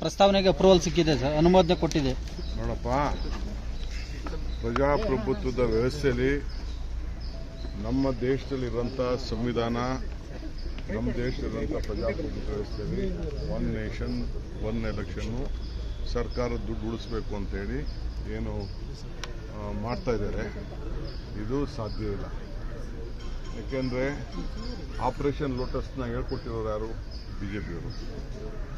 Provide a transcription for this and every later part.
ಪ್ರಸ್ತಾವನೆಗೆ ಅಪ್ರೂವಲ್ ಸಿಕ್ಕಿದೆ ಸರ್, ಅನುಮೋದನೆ ಕೊಟ್ಟಿದೆ. ನೋಡಪ್ಪ, ಪ್ರಜಾಪ್ರಭುತ್ವದ ವ್ಯವಸ್ಥೆಯಲ್ಲಿ ನಮ್ಮ ದೇಶದಲ್ಲಿರುವಂಥ ಸಂವಿಧಾನ, ನಮ್ಮ ದೇಶದಲ್ಲಿರುವಂಥ ಪ್ರಜಾಪ್ರಭುತ್ವ ವ್ಯವಸ್ಥೆಯಲ್ಲಿ ಒನ್ ನೇಷನ್ ಒನ್ ಎಲೆಕ್ಷನ್ನು ಸರ್ಕಾರ ದುಡ್ಡು ಉಳಿಸ್ಬೇಕು ಅಂತೇಳಿ ಏನು ಮಾಡ್ತಾ ಇದ್ದಾರೆ. ಇದು ಸಾಧ್ಯ ಇಲ್ಲ. ಯಾಕೆಂದರೆ ಆಪರೇಷನ್ ಲೋಟಸ್ನ ಹೇಳ್ಕೊಟ್ಟಿರೋರು ಯಾರು? ಬಿ ಜೆ ಪಿಯವರು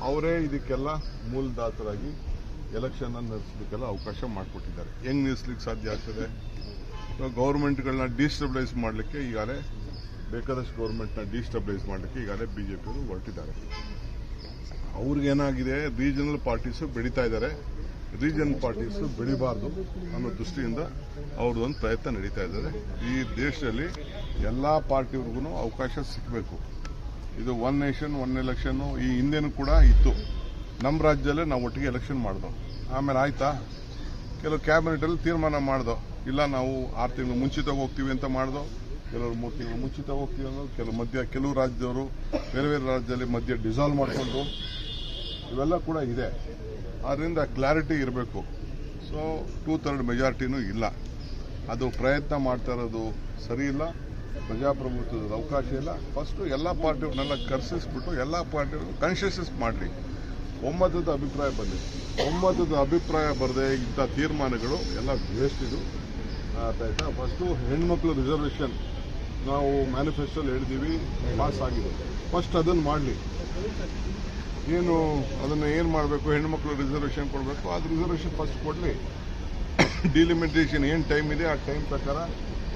ಅವರೇ ಇದಕ್ಕೆಲ್ಲ ಮೂಲದಾತರಾಗಿ ಎಲೆಕ್ಷನ್ ನಡೆಸಲಿಕ್ಕೆಲ್ಲ ಅವಕಾಶ ಮಾಡಿಕೊಟ್ಟಿದ್ದಾರೆ. ಹೆಂಗ್ ನಿಲ್ಲಿಸ್ಲಿಕ್ಕೆ ಸಾಧ್ಯ ಆಗ್ತದೆ? ಗೌರ್ಮೆಂಟ್ಗಳನ್ನ ಡಿಸ್ಟಬಿಲೈಸ್ ಮಾಡಲಿಕ್ಕೆ ಈಗಾಗಲೇ ಬೇಕಾದಷ್ಟು ಗೌರ್ಮೆಂಟ್ನ ಡಿಸ್ಟಬಿಲೈಸ್ ಮಾಡಲಿಕ್ಕೆ ಈಗಾಗಲೇ ಬಿ ಜೆ ಪಿಯವರು ಹೊರಟಿದ್ದಾರೆ. ಅವ್ರಿಗೇನಾಗಿದೆ? ರೀಜನಲ್ ಪಾರ್ಟೀಸು ಬೆಳೀತಾ ಇದ್ದಾರೆ. ರೀಜನ್ ಪಾರ್ಟೀಸು ಬೆಳಿಬಾರ್ದು ಅನ್ನೋ ದೃಷ್ಟಿಯಿಂದ ಅವ್ರದ್ದೊಂದು ಪ್ರಯತ್ನ ನಡೀತಾ ಇದ್ದಾರೆ. ಈ ದೇಶದಲ್ಲಿ ಎಲ್ಲ ಪಾರ್ಟಿವ್ರಿಗೂ ಅವಕಾಶ ಸಿಕ್ಕಬೇಕು ಇದು ಒನ್ ನೇಷನ್ ಒನ್ ಎಲೆಕ್ಷನ್ನು ಈ ಹಿಂದೆನೂ ಕೂಡ ಇತ್ತು. ನಮ್ಮ ರಾಜ್ಯದಲ್ಲೇ ನಾವು ಒಟ್ಟಿಗೆ ಎಲೆಕ್ಷನ್ ಮಾಡಿದೋ. ಆಮೇಲೆ ಆಯ್ತಾ? ಕೆಲವು ಕ್ಯಾಬಿನೆಟಲ್ಲಿ ತೀರ್ಮಾನ ಮಾಡ್ದೋ. ಇಲ್ಲ ನಾವು ಆರು ತಿಂಗಳು ಮುಂಚಿತವಾಗಿ ಹೋಗ್ತೀವಿ ಅಂತ ಮಾಡ್ದೋ. ಕೆಲವರು ಮೂರು ತಿಂಗಳು ಮುಂಚಿತವಾಗಿ ಹೋಗ್ತೀವಿ ಅನ್ನೋದು, ಕೆಲವು ಮಧ್ಯ, ಕೆಲವು ರಾಜ್ಯದವರು ಬೇರೆ ಬೇರೆ ರಾಜ್ಯದಲ್ಲಿ ಮಧ್ಯ ಡಿಸಾಲ್ವ್ ಮಾಡಿಕೊಂಡು. ಇವೆಲ್ಲ ಕೂಡ ಇದೆ. ಆದ್ದರಿಂದ ಕ್ಲಾರಿಟಿ ಇರಬೇಕು. ಸೊ ಟೂ ಥರ್ಡ್ ಮೆಜಾರಿಟಿನೂ ಇಲ್ಲ. ಅದು ಪ್ರಯತ್ನ ಮಾಡ್ತಾ ಇರೋದು ಸರಿ ಇಲ್ಲ. ಪ್ರಜಾಪ್ರಭುತ್ವದ ಅವಕಾಶ ಇಲ್ಲ. ಫಸ್ಟು ಎಲ್ಲ ಪಾರ್ಟಿಯವ್ರನ್ನೆಲ್ಲ ಕರ್ಸಿಸ್ಬಿಟ್ಟು ಎಲ್ಲ ಪಾರ್ಟಿಗಳು ಕನ್ಷಿಯಸ್ ಮಾಡಲಿ. ಒಮ್ಮತದ ಅಭಿಪ್ರಾಯ ಬಂದಿದೆ ಒಮ್ಮತದ ಅಭಿಪ್ರಾಯ ಬರದೆ ಇಂಥ ತೀರ್ಮಾನಗಳು ಎಲ್ಲ ವೇಸ್ಟ್ ಇದು. ಆಯ್ತಾ ಫಸ್ಟು ಹೆಣ್ಮಕ್ಳು ರಿಸರ್ವೇಷನ್ ನಾವು ಮ್ಯಾನಿಫೆಸ್ಟೋಲ್ಲಿ ಹೇಳಿದ್ದೀವಿ ಪಾಸ್ ಆಗಿದೆ. ಫಸ್ಟ್ ಅದನ್ನು ಮಾಡಲಿ. ಏನು, ಅದನ್ನು ಏನು ಮಾಡಬೇಕು? ಹೆಣ್ಮಕ್ಳು ರಿಸರ್ವೇಷನ್ ಕೊಡಬೇಕು? ಅದು ರಿಸರ್ವೇಷನ್ ಫಸ್ಟ್ ಕೊಡಲಿ. ಡಿಲಿಮಿಟೇಷನ್ ಏನು ಟೈಮ್ ಇದೆ? ಆ ಟೈಮ್ ಪ್ರಕಾರ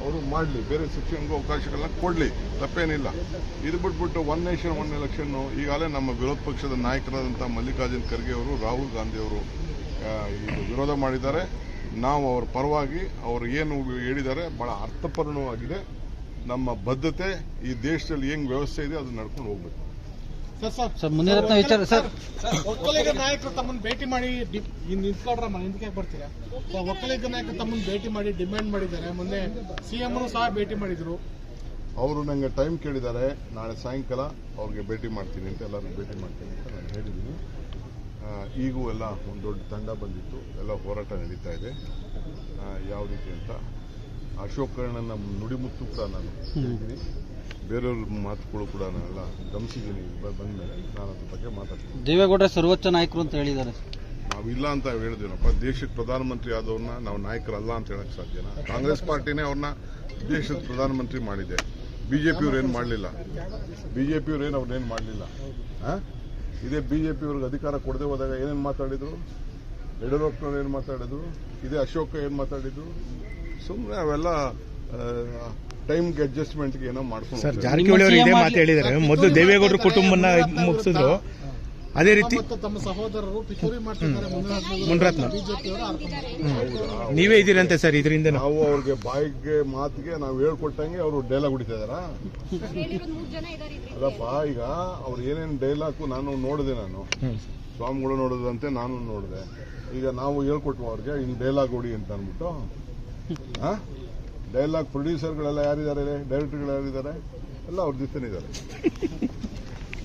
ಅವರು ಮಾಡಲಿ, ಬೇರೆ ಸೆಕ್ಷನ್ಗೂ ಅವಕಾಶಗಳನ್ನ ಕೊಡಲಿ, ತಪ್ಪೇನಿಲ್ಲ. ಇದು ಬಿಟ್ಬಿಟ್ಟು ಒನ್ ನೇಷನ್ ಒನ್ ಎಲೆಕ್ಷನ್ ಈಗಾಗಲೇ ನಮ್ಮ ವಿರೋಧ ಪಕ್ಷದ ನಾಯಕರಾದಂಥ ಮಲ್ಲಿಕಾರ್ಜುನ್ ಖರ್ಗೆ ಅವರು, ರಾಹುಲ್ ಗಾಂಧಿ ಅವರು ಇದು ವಿರೋಧ ಮಾಡಿದ್ದಾರೆ. ನಾವು ಅವ್ರ ಪರವಾಗಿ ಅವರು ಏನು ಹೇಳಿದ್ದಾರೆ ಬಹಳ ಅರ್ಥಪೂರ್ಣವಾಗಿದೆ. ನಮ್ಮ ಬದ್ಧತೆ, ಈ ದೇಶದಲ್ಲಿ ಏನು ವ್ಯವಸ್ಥೆ ಇದೆ ಅದು ನಡ್ಕೊಂಡು ಹೋಗ್ಬೇಕು. ಸರ್ ಮುನಿರತ್ನ ವಿಚಾರ ಸರ್. ಒಕ್ಕಲಿಗ ನಾಯಕರು ತಮ್ಮನ್ನ ಭೇಟಿ ಮಾಡಿ ನಿಂತ್ಕೊಳ್ರಮ್ಮ ಹಿಂದಕ್ಕೆ ಬರ್ತೀರಾ? ಒಕ್ಕಲಿಗ ನಾಯಕರು ತಮ್ಮನ್ನ ಭೇಟಿ ಮಾಡಿ ಡಿಮ್ಯಾಂಡ್ ಮಾಡಿದ್ದಾರೆ. ಮೊನ್ನೆ ಸಿಎಂ ಸಹ ಭೇಟಿ ಮಾಡಿದ್ರು. ಅವರು ನನಗೆ ಟೈಮ್ ಕೇಳಿದ್ದಾರೆ. ನಾಳೆ ಸಾಯಂಕಾಲ ಅವ್ರಿಗೆ ಭೇಟಿ ಮಾಡ್ತೀನಿ ಅಂತ ಎಲ್ಲರಿಗೂ ಭೇಟಿ ಮಾಡ್ತೀನಿ ಅಂತ ನಾನು ಹೇಳಿದ್ದೀನಿ. ಈಗೂ ಎಲ್ಲ ಒಂದು ದೊಡ್ಡ ತಂಡ ಬಂದಿತ್ತು. ಎಲ್ಲ ಹೋರಾಟ ನಡೀತಾ ಇದೆ. ಯಾವ ರೀತಿ ಅಂತ ಅಶೋಕ್ ಕರ್ಣನ ನುಡಿಮುತ್ತು ಕೂಡ ನಾನು ಹೇಳಿದ್ದೀನಿ ಬೇರೆಯವ್ರ ಮಾತುಗಳು ಕೂಡ ನಾನೆಲ್ಲ ಗಮನಿಸಿದ್ದೀನಿ. ಬಂದಮೇಲೆ ನಾನು ಅದ್ರ ಬಗ್ಗೆ ಮಾತಾಡ್ತೀನಿ. ದೇವೇಗೌಡ ಸರ್ವೋಚ್ಚ ನಾಯಕರು ಅಂತ ಹೇಳಿದ್ದಾರೆ. ನಾವಿಲ್ಲ ಅಂತ ಹೇಳಿದ್ವಿ ದೇಶಕ್ಕೆ ಪ್ರಧಾನಮಂತ್ರಿ ಆದವ್ರನ್ನ ನಾವು ನಾಯಕರಲ್ಲ ಅಂತ ಹೇಳಕ್ ಸಾಧ್ಯನಾ? ಕಾಂಗ್ರೆಸ್ ಪಾರ್ಟಿನೇ ಅವ್ರನ್ನ ದೇಶದ ಪ್ರಧಾನಮಂತ್ರಿ ಮಾಡಿದೆ. ಬಿಜೆಪಿಯವ್ರು ಏನು ಮಾಡಲಿಲ್ಲ? ಬಿಜೆಪಿಯವ್ರು ಏನು ಅವ್ರನ್ನೇನು ಮಾಡಲಿಲ್ಲ? ಇದೇ ಬಿಜೆಪಿಯವ್ರಿಗೆ ಅಧಿಕಾರ ಕೊಡದೆ ಹೋದಾಗ ಏನೇನು ಮಾತಾಡಿದ್ರು? ಯಡಿಯೂರಪ್ಪನವ್ರು ಏನು ಮಾತಾಡಿದ್ರು? ಇದೇ ಅಶೋಕ ಏನು ಮಾತಾಡಿದ್ರು? ಸುಮ್ಮನೆ ಅವೆಲ್ಲ ಟೈಮ್ಗೆ ಅಡ್ಜಸ್ಟ್ಮೆಂಟ್ಗೆ ಏನೋ ಮಾಡ್ಕೊಂಡು ಸರ್. ಜಾರಕಿಹೊಳಿ ಅವರು ಇದೇ ಮಾತು ಹೇಳಿದ್ದಾರೆ. ಮೊದಲು ದೇವೇಗೌಡರ ಕುಟುಂಬನ ಮುಗಿಸಿದ್ರು. ಅದೇ ರೀತಿ ಮತ್ತು ತಮ್ಮ ಸಹೋದರರು ಪಿತೂರಿ ಮಾಡ್ತಿದ್ದಾರೆ ಮುನ್ರತ್ನ. ನೀವೇ ಇದ್ದೀರಂತೆ ಸರ್ ಇದರಿಂದ ನಾವು ಅವ್ರಿಗೆ ಬಾಯಿಗೆ ಮಾತಿಗೆ ನಾವು ಹೇಳ್ಕೊಟ್ಟಂಗೆ ಅವರು ಡೈಲಾಗ್ ಹೊಡಿತಾ ಇದಾರ ಅದಪ್ಪ ಮೂರ್ ಜನ ಇದಾರೆ ಇದ್ರಲ್ಲಿ. ಅಲ್ಲಪ್ಪ ಈಗ ಅವ್ರು ಏನೇನು ಡೈಲಾಗ್ ನಾನು ನೋಡಿದೆ ನಾನು. ಸ್ವಾಮಿಗಳು ನೋಡಿದಂತೆ ನಾನು ನೋಡಿದೆ. ಈಗ ನಾವು ಹೇಳ್ಕೊಟ್ವು ಅವ್ರಿಗೆ ಇನ್ನು ಡೈಲಾಗ್ ಹೊಡಿ ಅಂತ ಅಂದ್ಬಿಟ್ಟು. ಡೈಲಾಗ್ ಪ್ರೊಡ್ಯೂಸರ್ಗಳೆಲ್ಲ ಯಾರಿದ್ದಾರೆ ಡೈರೆಕ್ಟರ್ಗಳು ಯಾರಿದ್ದಾರೆ? ಎಲ್ಲ ಅವ್ರ ಜೊತೆ ಇದ್ದಾರೆ.